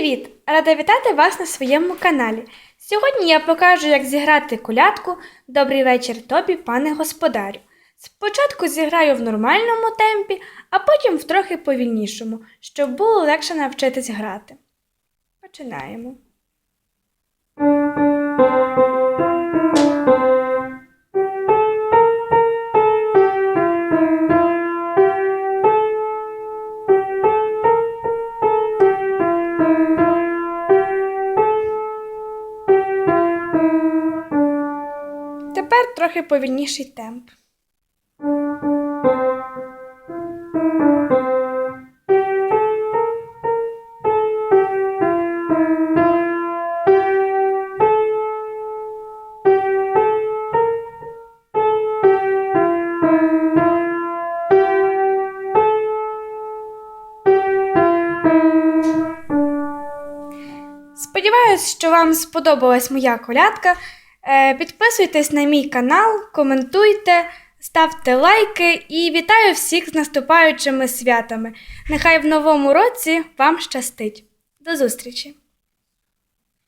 Привіт! Рада вітати вас на своєму каналі. Сьогодні я покажу, як зіграти колядку Добрий вечір тобі, пане господарю. Спочатку зіграю в нормальному темпі, а потім в трохи повільнішому, щоб було легше навчитись грати. Починаємо. Тепер трохи повільніший темп. Сподіваюсь, що вам сподобалась моя колядка. Е, Підписуйтесь на мій канал, коментуйте, ставте лайки і вітаю всіх з наступаючими святами. Нехай в новому році вам щастить. До зустрічі!